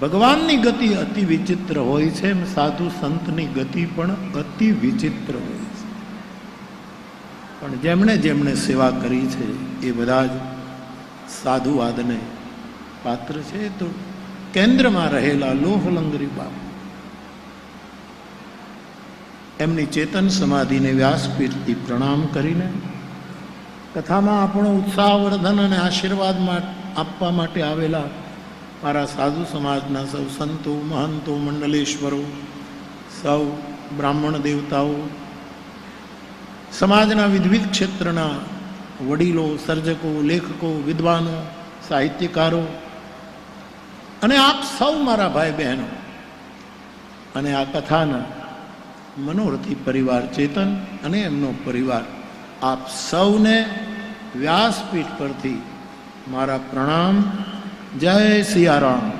ભગવાનની ગતિ અતિ વિચિત્ર હોય છે એમ સાધુ સંતની ગતિ પણ અતિ વિચિત્ર હોય છે. પણ જેમણે જેમણે સેવા કરી છે, એ બધા જ સાધુવાદને પાત્ર છે. તો કેન્દ્રમાં રહેલા લોહલંગરી બાપુ. એમની ચેતન સમાધિને વ્યાસપીઠથી પ્રણામ કરીને કથામાં આપણો ઉત્સાહવર્ધન અને આશીર્વાદ આપવા માટે આવેલા મારા સાધુ સમાજના સૌ સંતો, મહંતો, મંડલેશ્વરો, સૌ બ્રાહ્મણ દેવતાઓ, સમાજના વિવિધ ક્ષેત્રના વડીલો, સર્જકો, લેખકો, વિદ્વાનો, સાહિત્યકારો અને આપ સૌ મારા ભાઈ બહેનો અને આ કથાના મનોરથી પરિવાર ચેતન અને એમનો પરિવાર, આપ સૌને વ્યાસપીઠ પરથી મારા પ્રણામ જય સિયારામ.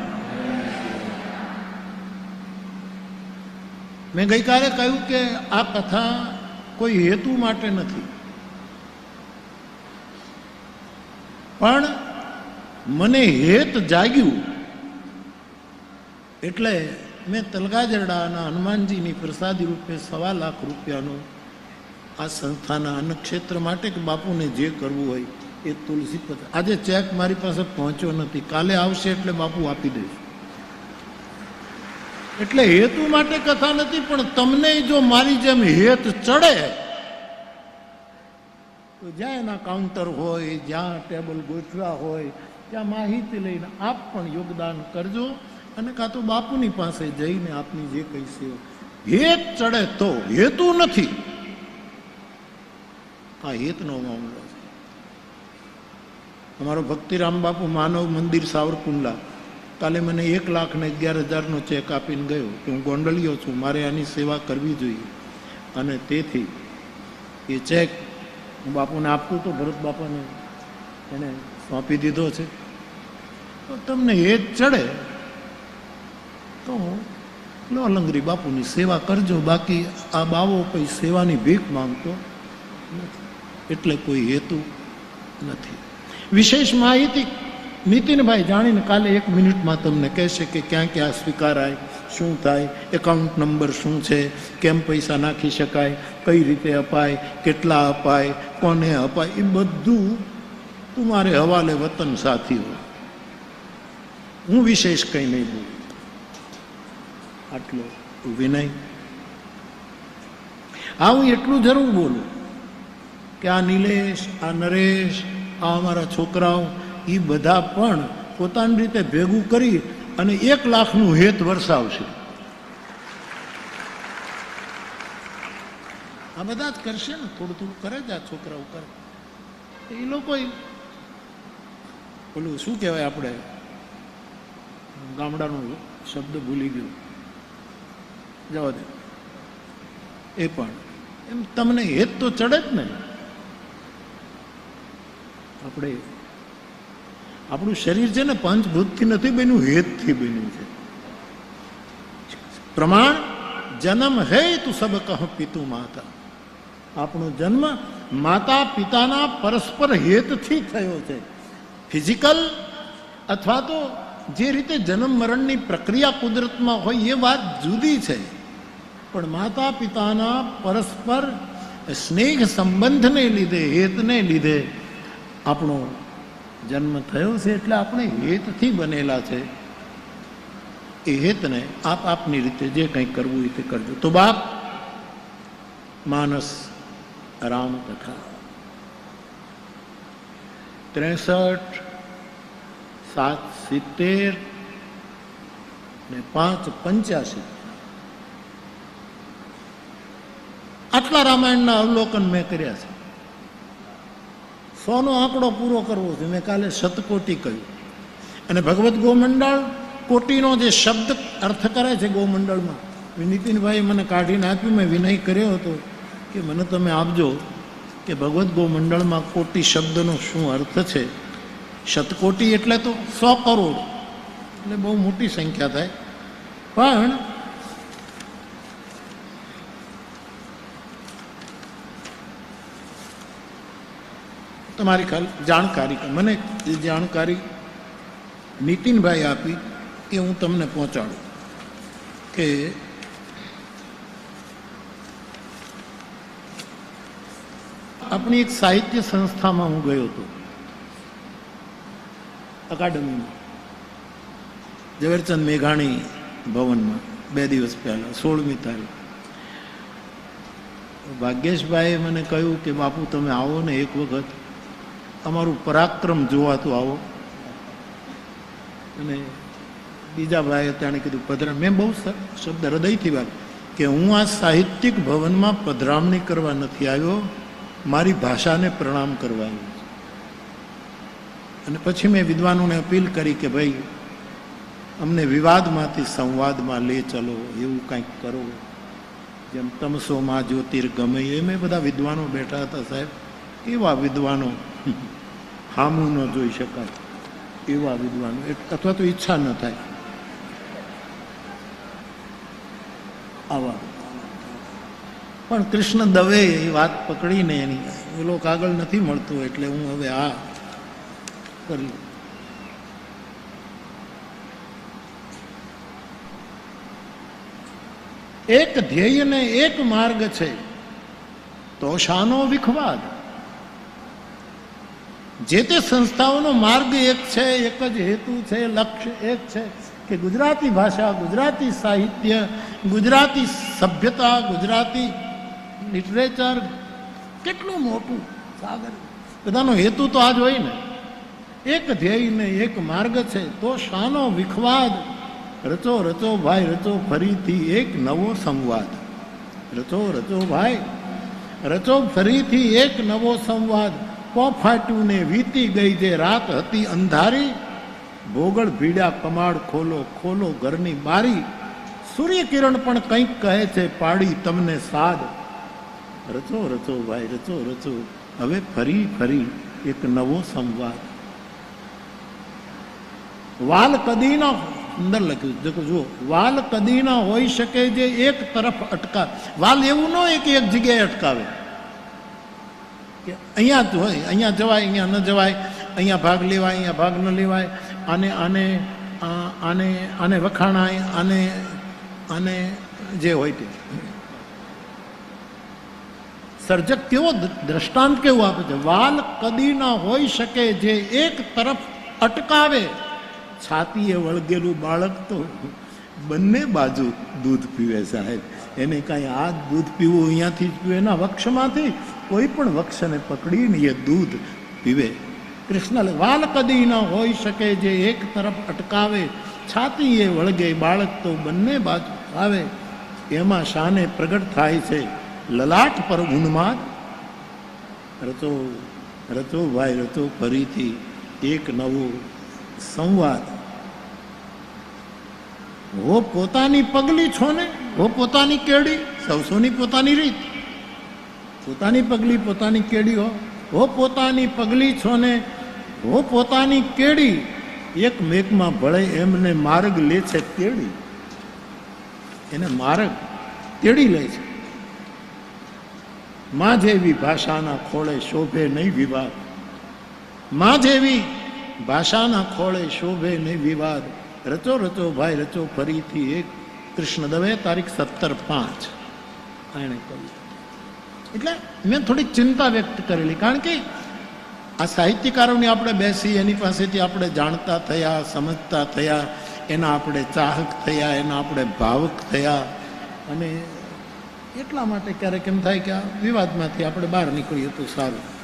મેં ગઈકાલે કહ્યું કે આ કથા કોઈ હેતુ માટે નથી. પણ મને હેત જાગ્યું એટલે મેં તલગાજરડાના હનુમાનજીની પ્રસાદી રૂપે સવા લાખ રૂપિયાનું આ સંસ્થાના અન્નક્ષેત્ર માટે કે બાપુને જે કરવું હોય એ તુલસી પત્ર આજે ચેક મારી પાસે પહોંચ્યો નથી. કાલે આવશે એટલે બાપુ આપી દઈશ. એટલે હેતુ માટે કથા નથી, પણ તમને જો મારી જેમ હેત ચડે, તો જ્યાં એના કાઉન્ટર હોય, જ્યાં ટેબલ ગોઠવ્યા હોય, ત્યાં માહિતી લઈને આપ પણ યોગદાન કરજો અને કાં તો બાપુની પાસે જઈને આપની જે કહીશે હેત ચડે તો હેતુ નથી. આ હેતનો મામલો. અમારો ભક્તિરામ બાપુ માનવ મંદિર સાવરકુંડલા. કાલે મને એક લાખ ને અગિયાર હજારનો ચેક આપીને ગયો કે હું ગોંડલિયો છું, મારે આની સેવા કરવી જોઈએ. અને તેથી એ ચેક હું બાપુને આપતું તો ભરત બાપાને એને સોંપી દીધો છે. તો તમને એ જ ચડે તો લો લંગરી બાપુની સેવા કરજો, બાકી આ બાવો કોઈ સેવાની ભીખ માંગતો નથી. એટલે કોઈ હેતુ નથી. વિશેષ માહિતી નીતિનભાઈ જાણીને કાલે એક મિનિટમાં તમને કહેશે કે ક્યાં ક્યાં સ્વીકારાય, શું થાય એકાઉન્ટ નંબર શું છે, કેમ પૈસા નાખી શકાય, કઈ રીતે અપાય, કેટલા અપાય, કોને અપાય, એ બધું તમારે હવાલે વતન સાથી હોય હું વિશેષ કંઈ નહીં બોલું. આટલો વિનય. હા હું એટલું જરૂર બોલું કે આ નિલેશ, આ નરેશ આ અમારા છોકરાઓ એ બધા પણ પોતાની રીતે ભેગું કરી અને એક લાખનું હેત વરસાવશે. આ બધા જ કરશે ને? થોડું થોડું કરે જ આ છોકરાઓ કરે. એ લોકો પેલું શું કહેવાય આપણે? ગામડાનો શબ્દ ભૂલી ગયો. જવા દે. એ પણ. એમ તમને હેત તો ચડે જ ને? આપણે આપણું શરીર છે ને પંચભૂતથી નથી બન્યું, હેતથી બન્યું છે. પ્રમાણ જન્મ હે તું સબ કહ પિતુ માતા. આપણો જન્મ માતા પિતાના પરસ્પર હેતથી થયો છે. ફિઝિકલ અથવા તો જે રીતે જન્મ મરણની પ્રક્રિયા કુદરતમાં હોય એ વાત જુદી છે. પણ માતા પિતાના પરસ્પર સ્નેહ સંબંધને લીધે, હેતને લીધે આપણો જન્મ થયો છે એટલે આપણે હેતથી બનેલા છે. એ હેતને આપ આપની રીતે જે કંઈ કરવું એ તે કરજો. તો બાપ, માનસ, રામ કથા ત્રેસઠ, સાત, સિત્તેર ને પાંચ, પંચ્યાસી. આટલા રામાયણના અવલોકન મેં કર્યા છે. સોનો આંકડો પૂરો કરવો છે. મેં કાલે શતકોટી કહ્યું. અને ભગવદ્ ગોમંડળ કોટીનો જે શબ્દ અર્થ કરે છે ગોમંડળમાં નીતિનભાઈ મને કાઢીને આપ્યું, મેં વિનય કર્યો હતો કે મને તમે આપજો કે ભગવદ્ ગોમંડળમાં કોટી શબ્દનો શું અર્થ છે? શતકોટી એટલે તો સો કરોડ. એટલે બહુ મોટી સંખ્યા થાય. પણ તમારી ખાલી જાણકારી મને એ જાણકારી નીતિનભાઈ આપી એ હું તમને પહોંચાડું. કે આપણી એક સાહિત્ય સંસ્થામાં હું ગયો હતો. અકાદમીમાં. ઝવેરચંદ મેઘાણી ભવનમાં બે દિવસ પહેલા, સોળમી તારીખ. ભાગ્યેશભાઈએ મને કહ્યું કે, બાપુ, તમે આવો ને એક વખત. અમારું પરાક્રમ જોવાતું આવો. અને બીજા ભાઈએ તેણે કીધું પધરા મેં બહુ શબ્દ હૃદયથી વાત કે હું આ સાહિત્યિક ભવનમાં પધરામણી કરવા નથી આવ્યો, મારી ભાષાને પ્રણામ કરવા આવ્યો અને પછી મેં વિદ્વાનોને અપીલ કરી કે, ભાઈ, અમને વિવાદમાંથી સંવાદમાં લે ચલો, એવું કંઈક કરો. જેમ તમસોમાં જ્યોતિર્ગમય એ મેં બધા વિદ્વાનો બેઠા હતા સાહેબ, એવા વિદ્વાનો હામું ન જોઈ શકાય. એવા વિદ્વાનો અથવા તો ઈચ્છા ન થાય. આવા પણ કૃષ્ણ દવે એ વાત પકડીને એની એ લોકો આગળ નથી મળતો એટલે હું હવે આ કરી એક ધ્યેય ને એક માર્ગ છે. તો શાનો વિખવાદ. જે તે સંસ્થાઓનો માર્ગ એક છે, એક જ હેતુ છે, લક્ષ્ય એક છે કે ગુજરાતી ભાષા, ગુજરાતી સાહિત્ય, ગુજરાતી સભ્યતા, ગુજરાતી લિટરેચર કેટલું મોટું સાગર. બધાનો હેતુ તો આ જ હોય ને. એક ધ્યેય ને એક માર્ગ છે, તો શાનો વિખવાદ. રચો રચો ભાઈ, રચો ફરીથી એક નવો સંવાદ. રચો રચો ભાઈ, રચો ફરીથી એક નવો સંવાદ. પોફાટ્યું ને વીતી ગઈ જે રાત હતી અંધારી, ભોગળ ભીડા કમાડ ખોલો ખોલો ઘરની બારી. સૂર્યકિરણ પણ કંઈક કહે છે, પાડી તમને સાદ. રચો રચો ભાઈ, રચો રચો. હવે ફરી ફરી એક નવો સંવાદ. વાલ કદીના અંદર લખ્યું. દેખો, જુઓ, વાલ કદીના હોઈ શકે જે એક તરફ અટકા વાલ એવું ન હોય કે એક જગ્યાએ અટકાવે. કે અહીંયા જ હોય, અહીંયા જવાય, અહીંયા ન જવાય, અહીંયા ભાગ લેવાય, અહીંયા ભાગ ન લેવાય, આને આને આને આને વખાણાય, આને આને જે હોય તે. સર્જક કેવો દ્રષ્ટાંત કેવું આપે છે? વાલ કદી ના હોઈ શકે જે એક તરફ અટકાવે. છાતીએ વળગેલું બાળક તો બંને બાજુ દૂધ પીવે સાહેબ. એને કાંઈ આ દૂધ પીવું અહીંયાથી જ પીવે ના વક્ષમાંથી કોઈ પણ વક્ષને પકડીને એ દૂધ પીવે. કૃષ્ણ વાલ કદી ન હોઈ શકે જે એક તરફ અટકાવે છાતીએ વળગે, બાળક તો બંને બાજુ આવે એમાં શાને પ્રગટ થાય છે, લલાટ પર ઉન્માદ રતો રચો ભાઈ રતો ફરીથી એક નવો સંવાદ. હો પોતાની પગલી છો ને? હો પોતાની કેડી? સૌસોની પોતાની રીત. પોતાની પગલી પોતાની કેડી હો. હો પોતાની પગલી છો ને હો પોતાની કેડી. એક મેકમાં ભળે એમને માર્ગ લે છે તેડી. એને માર્ગ તેડી લે છે. માં જેવી ભાષાના ખોળે શોભે નહીં વિવાદ. માં જેવી ભાષાના ખોળે શોભે નહીં વિવાદ. રચો રચો ભાઈ, રચો ફરીથી એક કૃષ્ણ દવે, તારીખ સત્તર પાંચ. એણે કહ્યું. એટલે મેં થોડી ચિંતા વ્યક્ત કરેલી. કારણ કે આ સાહિત્યકારોની આપણે બેસી, એની પાસેથી આપણે જાણતા થયા, સમજતા થયા, એના આપણે ચાહક થયા, એના આપણે ભાવક થયા. અને એટલા માટે ક્યારેક એમ થાય કે આ વિવાદમાંથી આપણે બહાર નીકળીએ તો સારું.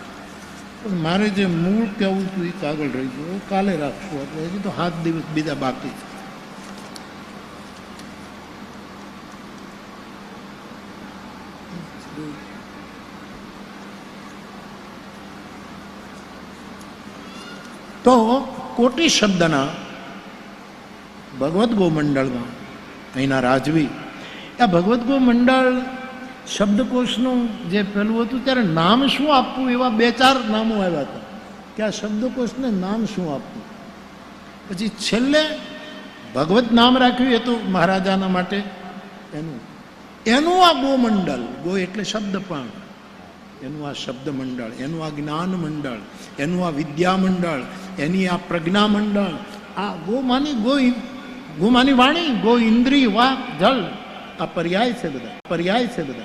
પણ મારે જે મૂળ કહેવું હતું એ કાગળ રહી ગયું. કાલે રાખશું આપણે. હજી તો સાત દિવસ બીજા બાકી છે. તો કોટી શબ્દના ભગવદ્ ગોમંડળમાં, અહીંના રાજવી, આ ભગવદ્ ગોમંડળ શબ્દકોશનું જે પેલું હતું ત્યારે નામ શું આપવું એવા બે ચાર નામો આવ્યા હતા. કે આ શબ્દકોશને નામ શું આપવું? પછી છેલ્લે ભગવત નામ રાખ્યું એ તો મહારાજાના માટે એનું. એનું આ ગોમંડળ, ગો એટલે શબ્દ પણ એનું આ શબ્દ મંડળ એનું આ જ્ઞાન મંડળ એનું આ વિદ્યા મંડળ એની આ પ્રજ્ઞા મંડળ આ ગો માની ગો ગોમાની વાણી ગો ઇન્દ્રિય, વાક જલ આ પર્યાય છે બધા, પર્યાય છે બધા.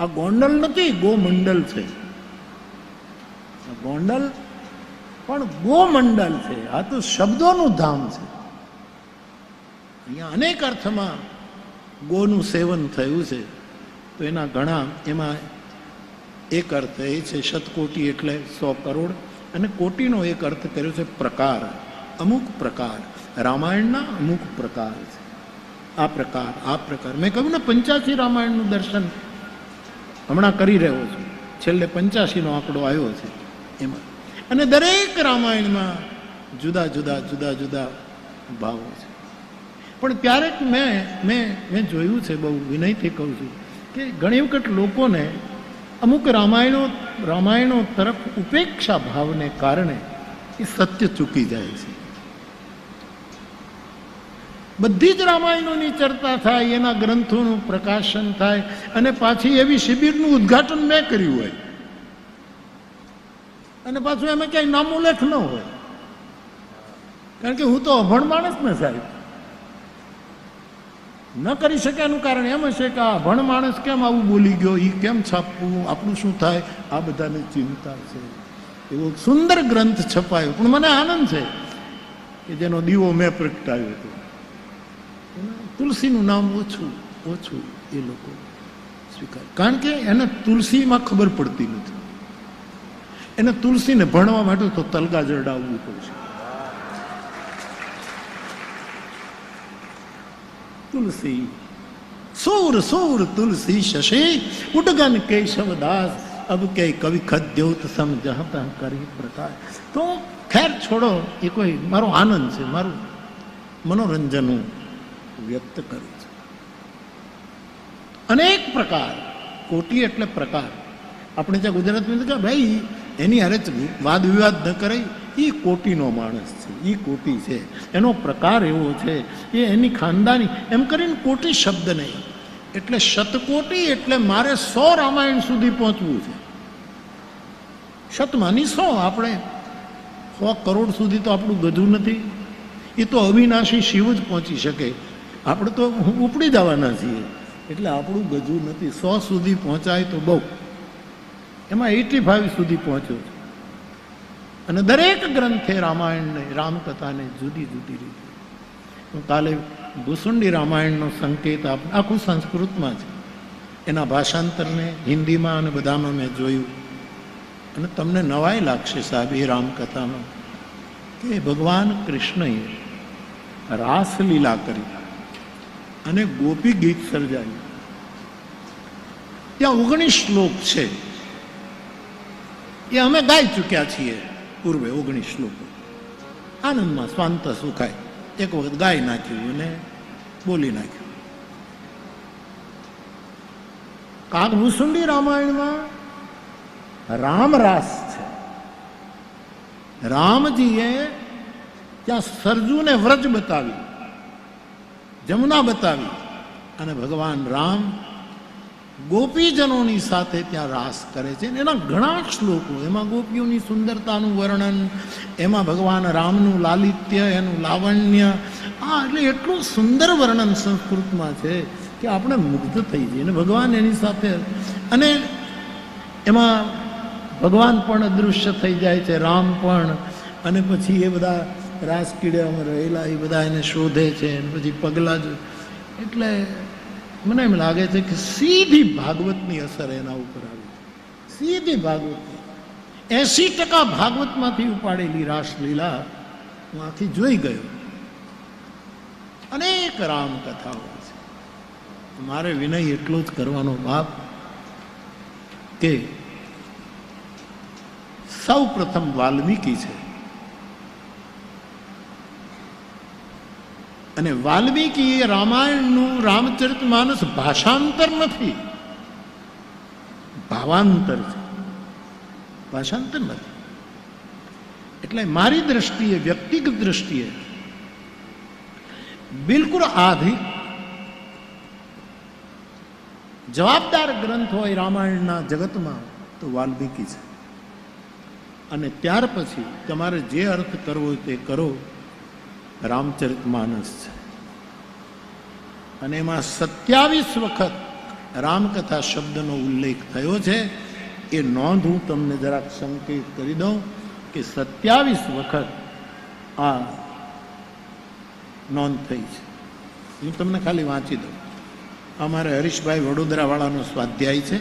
આ ગોંડલ નથી, ગોમંડલ છે. ગોંડલ પણ ગોમંડલ છે. આ તો શબ્દોનું ધામ છે. અહીંયા અનેક અર્થમાં ગોનું સેવન થયું છે. તો એના ઘણા એમાં એક અર્થ એ છે શતકોટી એટલે સો કરોડ અને કોટીનો એક અર્થ કર્યો છે પ્રકાર. અમુક પ્રકાર. રામાયણના અમુક પ્રકાર છે. આ પ્રકાર આ પ્રકાર. મેં કહ્યું ને પંચ્યાસી રામાયણનું દર્શન હમણાં કરી રહ્યો છું. છેલ્લે પંચ્યાસીનો આંકડો આવ્યો છે એમાં. અને દરેક રામાયણમાં જુદા જુદા જુદા જુદા ભાવો છે. પણ ક્યારેક મેં મેં મેં જોયું છે બહુ વિનયથી કહું છું. કે ઘણી વખત લોકોને અમુક રામાયણો રામાયણો તરફ ઉપેક્ષા ભાવને કારણે એ સત્ય ચૂકી જાય છે. બધી જ રામાયણોની ચર્ચા થાય, એના ગ્રંથોનું પ્રકાશન થાય, અને પાછી એવી શિબિરનું ઉદ્ઘાટન મેં કર્યું હોય. અને પાછું એમાં ક્યાંય નામોલ્લેખ ન હોય. કારણ કે હું તો અભણ માણસ ને સાહેબ. ન કરી શક્યાનું કારણ એમ હશે કે આ ભણ માણસ કેમ આવું બોલી ગયો એ કેમ છાપવું, આપણું શું થાય? આ બધાને ચિંતા છે. એવો સુંદર ગ્રંથ છપાયો. પણ મને આનંદ છે કે જેનો દીવો મેં પ્રગટાવ્યો હતો. તુલસીનું નામ ઓછું ઓછું એ લોકો સ્વીકાર. કારણ કે એને તુલસીમાં ખબર પડતી નથી. એને તુલસીને ભણવા માટે તો તલગા જડાવવું પડશે. તુલસી સૂર સૂર તુલસી શશી ઉડગન કેશવદાસ અબ કે કવિ ખદ્યોત સમજહ કરી પ્રકાશ તો ખેર છોડો એ કોઈ મારો આનંદ છે મારું મનોરંજન હું વ્યક્ત કરું છું અનેક પ્રકાર કોટી એટલે પ્રકાર આપણે ત્યાં ગુજરાતમાં કે ભાઈ એની હારે વાદ વિવાદ ન કરે એ કોટીનો માણસ છે, એ કોટી છે. એનો પ્રકાર એવો છે એ એની ખાનદાની, એમ કરીને કોટી શબ્દ નહીં. એટલે શતકોટી એટલે મારે સો રામાયણ સુધી પહોંચવું છે. શતમાની સો આપણે. સો કરોડ સુધી તો આપણું ગધું નથી. એ તો અવિનાશી શિવ જ પહોંચી શકે. આપણે તો ઉપડી જવાના છીએ. એટલે આપણું ગજું નથી. સો સુધી પહોંચાય તો બહુ. એમાં એટી ફાઈવ સુધી પહોંચ્યો અને દરેક ગ્રંથે રામાયણને, રામકથાને જુદી જુદી રીતે. હું કાલે ભૂસુંડી રામાયણનો સંકેત આપ, આખું સંસ્કૃતમાં છે. એના ભાષાંતરને હિન્દીમાં અને બધામાં મેં જોયું. અને તમને નવાઈ લાગશે સાહેબ એ રામકથામાં કે ભગવાન કૃષ્ણએ રાસલીલા કરી અને ગોપી ગીત સર્જાયું. ત્યાં ઓગણીસ શ્લોક છે. એ અમે ગાઈ ચૂક્યા છીએ. પૂર્વે ઓગણીસ શ્લોકો. આનંદમાં સ્વાંત સુખાય. એક વખત ગાઈ નાખ્યું અને બોલી નાખ્યું. કાગભૂસુંડી રામાયણમાં રામ રાસ છે. રામજીએ ત્યાં સરજુને વ્રજ બતાવી, જમુના બતાવી અને ભગવાન રામ ગોપીજનોની સાથે ત્યાં રાસ કરે છે એના ઘણા શ્લોકો, એમાં ગોપીઓની સુંદરતાનું વર્ણન, એમાં ભગવાન રામનું લાલિત્ય, એનું લાવણ્ય, આ એટલે એટલું સુંદર વર્ણન સંસ્કૃતમાં છે કે આપણે મુગ્ધ થઈ જઈએ. અને ભગવાન એની સાથે, અને એમાં ભગવાન પણ અદૃશ્ય થઈ જાય છે, રામ પણ, અને પછી એ બધા રાસ કીડામાં રહેલા, એ બધા એને શોધે છે પછી પગલાં જ, એટલે મને એમ લાગે છે કે સીધી ભાગવતની અસર એના ઉપર આવી સીધી ભાગવતની. એસી ટકા ભાગવતમાંથી ઉપાડેલી રાસલીલા હું આથી જોઈ ગયો. અનેક રામ કથાઓ છે. મારે વિનય એટલો જ કરવાનો બાપ કે સૌ પ્રથમ વાલ્મીકી છે. અને વાલ્મીકી એ રામાયણનું રામચરિત માનસ ભાષાંતર નથી. ભાવાંતર છે. ભાષાંતર નથી. એટલે મારી દ્રષ્ટિએ, વ્યક્તિગત દ્રષ્ટિએ બિલકુલ આધિ જવાબદાર ગ્રંથ હોય રામાયણના જગતમાં તો વાલ્મીકી છે. અને ત્યાર પછી તમારે જે અર્થ કરવો તે કરો. રામચરિત માનસ. છે અને એમાં સત્યાવીસ વખત રામકથા શબ્દનો ઉલ્લેખ થયો છે. એ નોંધ હું તમને જરાક સંકેત કરી દઉં કે સત્યાવીસ વખત આ નોંધ થઈ છે. હું તમને ખાલી વાંચી દઉં. અમારે હરીશભાઈ વડોદરાવાળાનો સ્વાધ્યાય છે.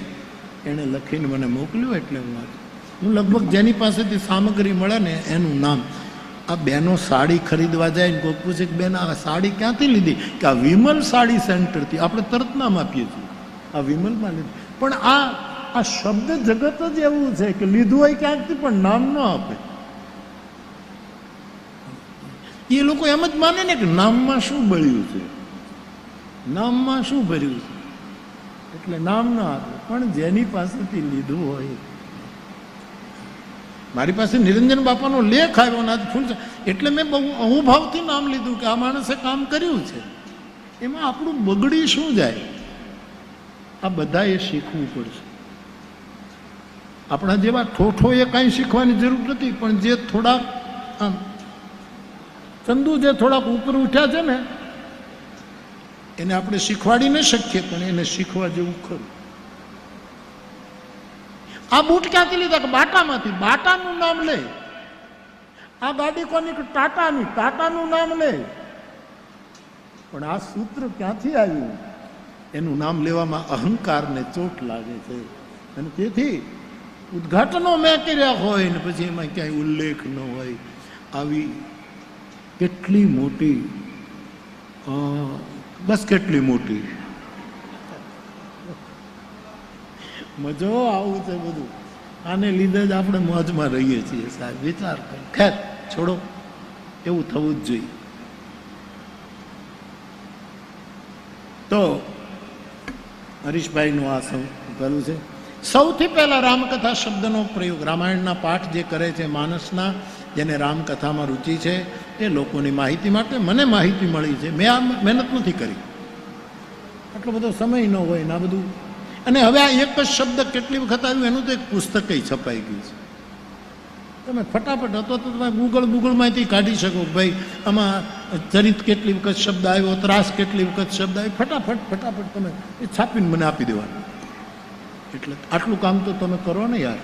એણે લખીને મને મોકલ્યું એટલે હું વાંચું. હું લગભગ જેની પાસેથી સામગ્રી મળે ને એનું નામ આ બેનો સાડી ખરીદવા જાય ને કોઈ પૂછે કે બેન, આ સાડી ક્યાંથી લીધી? કે આ વિમલ સાડી સેન્ટરથી. આપણે તરત નામ આપીએ છીએ. આ વિમલમાં લીધી. પણ આ આ શબ્દ જગત જ એવું છે કે લીધું હોય ક્યાંકથી પણ નામ ન આપે. એ લોકો એમ જ માને ને કે નામમાં શું બળ્યું છે? નામમાં શું ભર્યું છે? એટલે નામ ન આપે. પણ જેની પાસેથી લીધું હોય મારી પાસે નિરંજન બાપાનો લેખ આવ્યો ને આજ ફૂલ એટલે મેં બહુ અહુભાવથી નામ લીધું કે આ માણસે કામ કર્યું છે. એમાં આપણું બગડી શું જાય? આ બધાએ શીખવું પડશે. આપણા જેવા ઠોઠોએ કાંઈ શીખવાની જરૂર નથી, પણ જે થોડાક આમ ચંદુ જે થોડાક ઉપર ઉઠ્યા છે ને, એને આપણે શીખવાડી ન શકીએ, પણ એને શીખવા જેવું ખરું. આ બૂટ ક્યાંથી લીધા કે બાટામાંથી. બાટાનું નામ લે. આ ગાડી કોની? ટાટાની. ટાટાનું નામ લે. પણ આ સૂત્ર ક્યાંથી આવ્યું? એનું નામ લેવામાં અહંકારને ચોટ લાગે છે. અને તેથી ઉદ્ઘાટનો મેં કર્યા હોય ને પછી એમાં ક્યાંય ઉલ્લેખ ન હોય. આવી કેટલી મોટી બસ કેટલી મોટી. મજો આવું છે બધું. આને લીધે જ આપણે મોજમાં રહીએ છીએ સાહેબ. વિચાર કર. ખેર છોડો. એવું થવું જ જોઈએ. તો હરીશભાઈનું આ સૌ પેલું છે. સૌથી પહેલાં રામકથા શબ્દનો પ્રયોગ. રામાયણના પાઠ જે કરે છે માનસના, જેને રામકથામાં રુચિ છે, એ લોકોની માહિતી માટે મને માહિતી મળી છે. મેં આ મહેનત નથી કરી. આટલો બધો સમય ન હોય ને આ બધું. અને હવે આ એક જ શબ્દ કેટલી વખત આવ્યું, એનું તો એક પુસ્તક છપાઈ ગયું છે. તમે ફટાફટ હતો તો તમે ગૂગલ ગૂગલમાંથી કાઢી શકો ભાઈ, આમાં ચરિત કેટલી વખત શબ્દ આવ્યો, ત્રાસ કેટલી વખત શબ્દ આવ્યો. ફટાફટ ફટાફટ તમે એ છાપીને મને આપી દેવાનું. એટલે આટલું કામ તો તમે કરો ને યાર.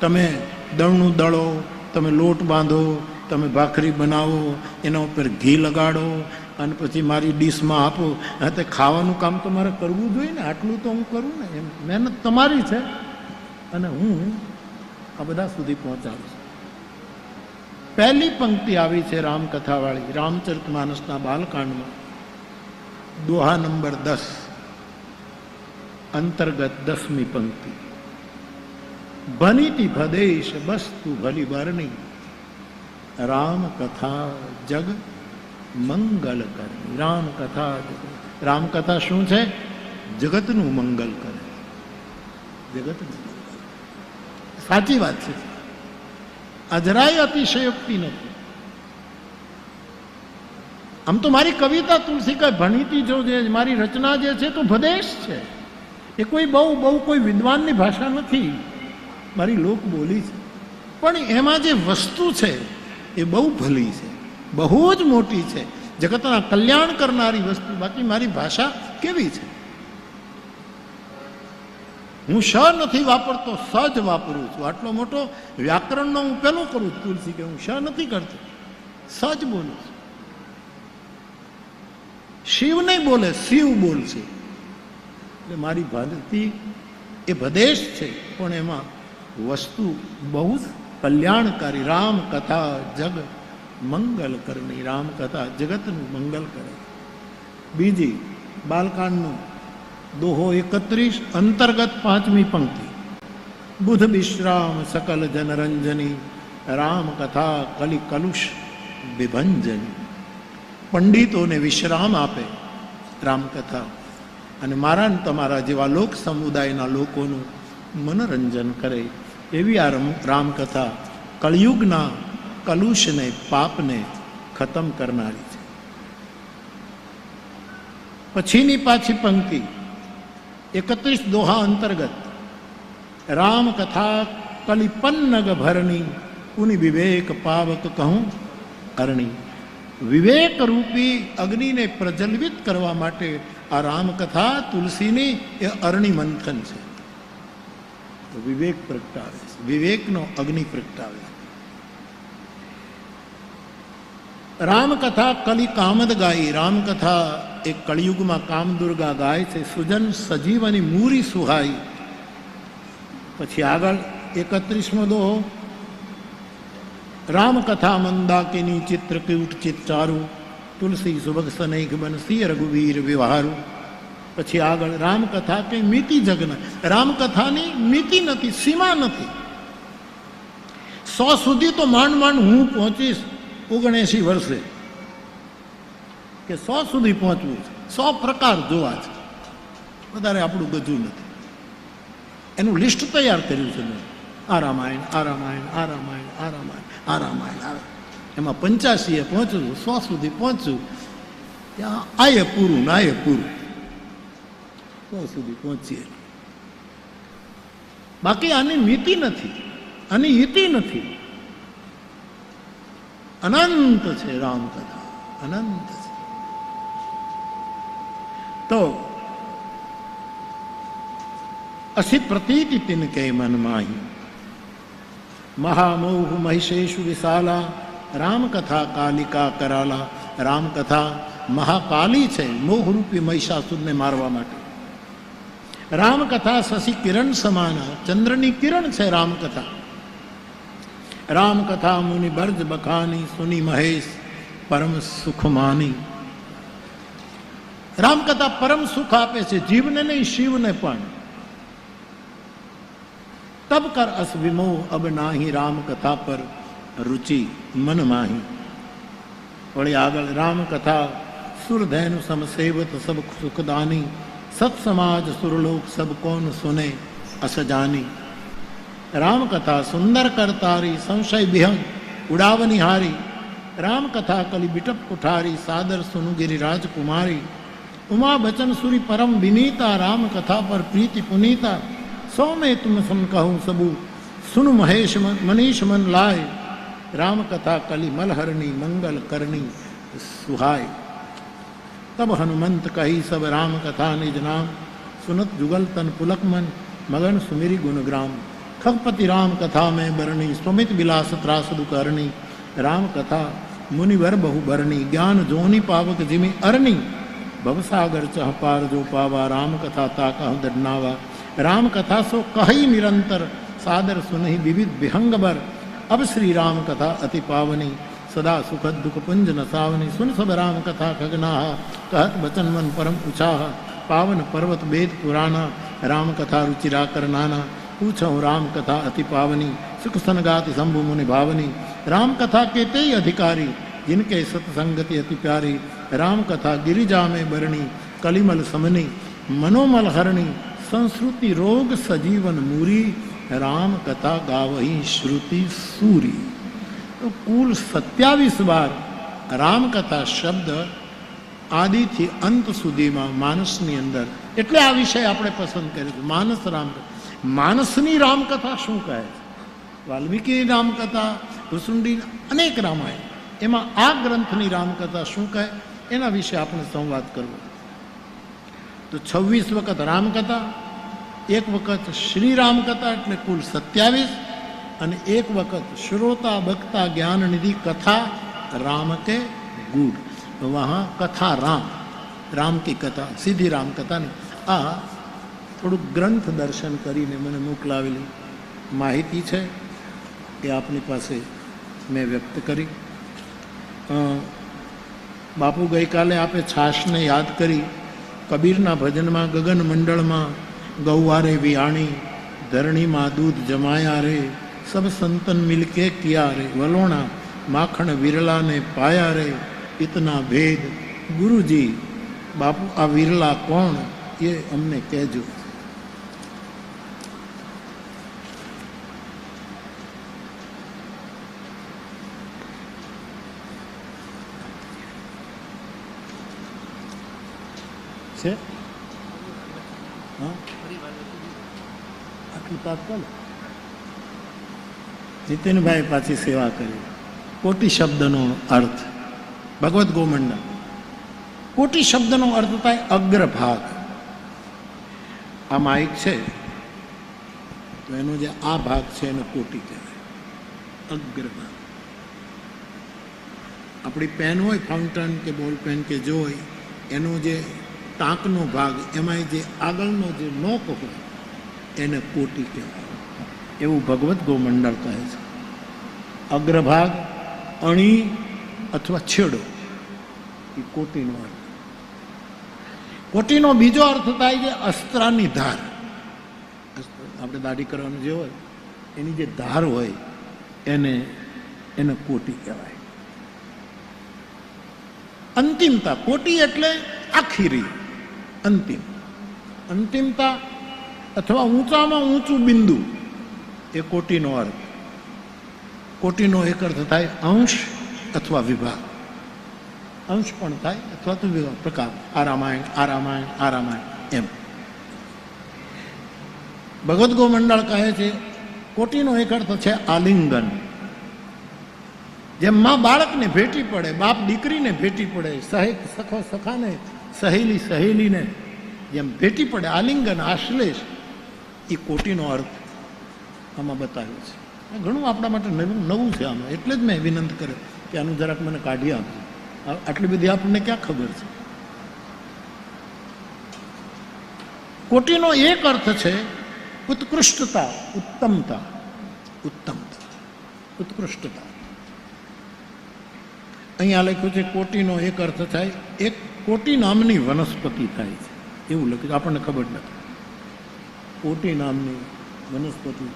તમે દળનું દળો, તમે લોટ બાંધો, તમે ભાખરી બનાવો, એના ઉપર ઘી લગાડો અને પછી મારી ડીશમાં આપો. હા, તે ખાવાનું કામ તો મારે કરવું જોઈએ ને. આટલું તો હું કરું ને. એમ. મહેનત તમારી છે. અને હું આ બધા સુધી પહોંચાડું છું. પહેલી પંક્તિ આવી છે રામકથાવાળી, રામચરિત માનસના બાલકાંડમાં. દોહા નંબર દસ. અંતર્ગત દસમી પંક્તિ. ભનીતી ભદેશ બસ્તુ ભલી બરણી. રામ કથા જગ મંગલ કરે. રામકથા રામકથા શું છે? જગતનું મંગલ કરે. જગતનું. સાચી વાત છે. અજરાય અતિશયોક્તિ નથી. આમ તો મારી કવિતા તુલસી કઈ ભણીતી જો જે મારી રચના જે છે તો ભદેશ છે. એ કોઈ બહુ બહુ કોઈ વિદ્વાનની ભાષા નથી. મારી લોક બોલી છે. પણ એમાં જે વસ્તુ છે એ બહુ ભલી છે. બહુ જ મોટી છે. જગતના કલ્યાણ કરનારી વસ્તુ. બાકી મારી ભાષા કેવી છે? હું શ નથી વાપરતો સજ વાપરું છું. આટલો મોટો વ્યાકરણનો હું પેલો કરું તુલસી કે હું શ નથી કરતો. સજ બોલું છું. શિવ નહીં બોલે, શિવ બોલશે. એટલે મારી ભારતી એ ભદેશ છે. પણ એમાં વસ્તુ બહુ જ કલ્યાણકારી. રામ કથા જગ મંગલ કરની રામકથા, જગતનું મંગલ કરે. બીજી, બાલકાંડનું. દોહો એકત્રીસ, અંતર્ગત પાંચમી પંક્તિ. બુધ વિશ્રામ, સકલ જનરંજની, રામકથા, કલિ કલુષ, વિભંજની. પંડિતોને વિશ્રામ આપે રામકથા અને મારા તમારા જેવા લોક સમુદાયના લોકોનું મનોરંજન કરે. એવી આ રામકથા, કળિયુગના કલુષને, પાપને ખતમ કરનારી છે. પછીની પાછી પંક્તિ, એકત્રીસ દોહા અંતર્ગત, રામકથા કલિપન્નગ ભરણી, પુનિ વિવેક પાવક કહું, અરણી, વિવેક રૂપી અગ્નિને પ્રજ્વલિત કરવા માટે આ રામકથા તુલસીની એ અરણી મંથન છે. વિવેક પ્રગટાવે છે, વિવેકનો અગ્નિ પ્રગટાવે છે. રામકથા કલી કામદ ગાઈ રામકથા એ કળિયુગમાં કામદુર્ગા ગાય છે સુજન સજીવની મૂરી સુહાઈ પછી આગળ એકત્રીસમો દોહો રામકથા મંદાકિની ચિત્રકૂટ ચિત્તારું તુલસી સુભગ સનૈક બનસી રઘુવીર વ્યવહારું પછી આગળ રામકથા કે મિતિ જગન રામકથાની મિતિ નથી સીમા નથી સો સુધી તો માંડ માંડ હું પહોંચીશ ઓગણએંશી વર્ષે કે સો સુધી પહોંચવું છે. સો પ્રકાર જોવા છે. વધારે આપણું બધું નથી. એનું લિસ્ટ તૈયાર કર્યું છે મેં. આ રામાયણ આ રામાયણ આ રામાયણ આ રામાયણ આ રામાયણ એમાં પંચ્યાસીએ પહોંચ્યું, સો સુધી પહોંચ્યું. ત્યાં આયે પૂરું ને આયે પૂરું. સો સુધી પહોંચીએ. બાકી આની નીતિ નથી. આની ઇતિ નથી. અનંત છે રામકથા અનંત છે તો અસિત પ્રતીતિ તિન કે મન માહી મહામોહ મહિષેશુ વિશાલા રામકથા કાલિકા કરાલા રામકથા મહાકાલી છે મોહરૂપી મહિષાસુરને મારવા માટે રામકથા શશી કિરણ સમાન ચંદ્રની કિરણ છે રામકથા રામકથા મુનિ બર્જ બખાની સુની મહેશ પરમ સુખ માની રામકથા પરમ સુખ આપે છે જીવને નહીં શિવને પણ તબ કર અસ વિમોહ અબ નાહી રામ કથા પર રુચિ મન માહી વળી આગળ રામ કથા સુરધૈન સમ સેવત સબ સુખદાની સત સમાજ સુરલોક સબ કોન સુને અસ राम कथा सुंदर करतारी संशय बिहंग उड़ाव निहारी राम कथा कलि बिटप कुठारी सादर सुनु गिरी राजकुमारी। उमा बचन सुरी परम विनीता राम कथा पर प्रीति पुनीता। सौ में तुम सुन कहूँ सबू सुनु महेश मन, मनीष मन लाए। राम कथा कलि मलहरणी मंगल करणी सुहाय तब हनुमंत कही सब राम कथा निज नाम। सुनत जुगल तन पुलक मन मगन सुमिरी गुणग्राम खगपति राम कथा में बरणी, सुमित विलास त्रासदु करणी राम कथा, मुनिवर बहु बरणी ज्ञान जोनी पावक जिमी अरणी, भवसागर चह पार जो पावा, राम कथा ताका दडनावा राम कथा सो कही निरंतर, सादर सुनहि विविध विहंग बर अब श्री राम कथा अति पावनी, सदा सुखद दुख पुंज नसावनी। सुन सब राम कथा खगना कहत वचन मन परम उछाह पावन पर्वत वेद पुराना, राम कथा रुचिरा कर नाना। पूछो राम कथा अति पावनी सुख सनगाति शंभु मुनि भावनी राम कथा के ते अधिकारी जिनके सत्संगति अति प्यारी राम कथा गिरिजा में बरणी कलिमल समनी मनोमल हरणी संस्कृति रोग सजीवन मूरी राम कथा गावही श्रुति सूरी તો કુલ સત્યાવીસ વાર રામકથા શબ્દ આદિથી અંત સુધીમાં માનસની અંદર એટલે આ વિષય આપણે પસંદ કર્યો છે માનસ રામકથા માનસની રામકથા શું કહે છે? વાલ્મીકીની રામકથા ભૂસુંડી અનેક રામાયણ. એમાં આ ગ્રંથની રામકથા શું કહે? એના વિશે આપણે સંવાદ કરવો. તો છવ્વીસ વખત રામકથા, એક વખત શ્રી રામકથા એટલે કુલ સત્યાવીસ, અને એક વખત શ્રોતા બકતા જ્ઞાન નિધિ કથા રામ કે ગુડ વહા કથા રામ. રામ કી કથા, સીધી રામ કથા આ થોડુંક ગ્રંથ દર્શન કરીને મને મોકલાવેલી માહિતી છે એ આપની પાસે મેં વ્યક્ત કરી. બાપુ ગઈકાલે આપે છાશને યાદ કરી કબીરના ભજનમાં ગગન મંડળમાં ગૌવારે વિયાણી ધરણીમાં દૂધ જમાયા રે, સબ સંતન મિલકે કિયા રે, વલોણા માખણ વિરલાને પાયા રે, ઇતના ભેદ ગુરુજી, બાપુ આ વિરલા કોણ એ અમને કહેજો. છે? હા? આટલું બોલો જીતેનભાઈ પાછી સેવા કરી. કોટી શબ્દનો અર્થ. ભગવદ્ ગોમંડળ કોટી શબ્દનો અર્થ થાય અગ્રભાગ. આ માઇક છે. તો એનો જે આ ભાગ છે એને કોટી કહેવાય. અગ્રભાગ. આપણી પેન હોય ફાઉન્ટન કે બોલ પેન કે જો હોય એનો જે ટાંકનો ભાગ એમાં જે આગળનો જે નોક હોય, એને કોટી કહેવાય. એવું ભગવત ગોમંડળ કહે છે. અગ્રભાગ, અણી અથવા છેડો. એ કોટીનો અર્થ. કોટીનો બીજો અર્થ થાય છે અસ્ત્રાની ધાર. આપણે દાઢી કરવાનું જે હોય, એની જે ધાર હોય, એને એને કોટી કહેવાય. અંતિમતા, કોટી એટલે આખીરી અંતિમ. અંતિમતા અથવા ઊંચામાં ઊંચું બિંદુ એ કોટીનો અર્થ. કોટીનો એક અર્થ થાય અંશ અથવા વિભાગ. અંશ પણ થાય અથવા તો પ્રકાર. આ રામાયણ આ રામાયણ આ રામાયણ, એમ. ભગવદ્ ગોમંડળ કહે છે, કોટીનો એક અર્થ છે આલિંગન. જેમ માં બાળકને ભેટી પડે, બાપ દીકરીને ભેટી પડે સહેક સખો, સખાને સહેલી સહેલીને જેમ ભેટી પડે, આલિંગન, આશ્લેષ, એ કોટીનો અર્થ આમાં બતાવ્યો છે. ઘણું આપણા માટે નવું નવું છે આમાં. એટલે જ મેં વિનંતી કર્યો કે આનું જરાક મને કાઢી આપજો. આટલી બધી આપણને ક્યાં ખબર છે? કોટીનો એક અર્થ છે ઉત્કૃષ્ટતા, ઉત્તમતા. ઉત્તમતા. ઉત્કૃષ્ટતા. અહીંયા લખ્યું છે કોટીનો એક અર્થ થાય, એક કોટી નામની વનસ્પતિ થાય છે. એવું લખ્યું. આપણને ખબર નથી. કોટી નામની વનસ્પતિ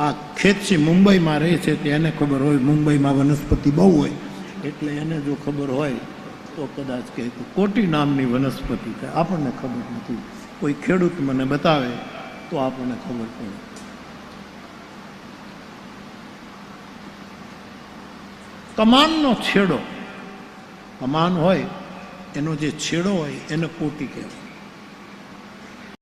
આ ખેતસી મુંબઈમાં રહે છે, તે એને ખબર હોય. મુંબઈમાં વનસ્પતિ બહુ હોય. એટલે એને જો ખબર હોય, તો કદાચ કહે કે કોટી નામની વનસ્પતિ થાય. આપણને ખબર નથી. કોઈ ખેડૂત મને બતાવે, તો આપણને ખબર પડે. કમાનનો છેડો કમાન હોય એનો જે છેડો હોય એને પોટી કહેવાય.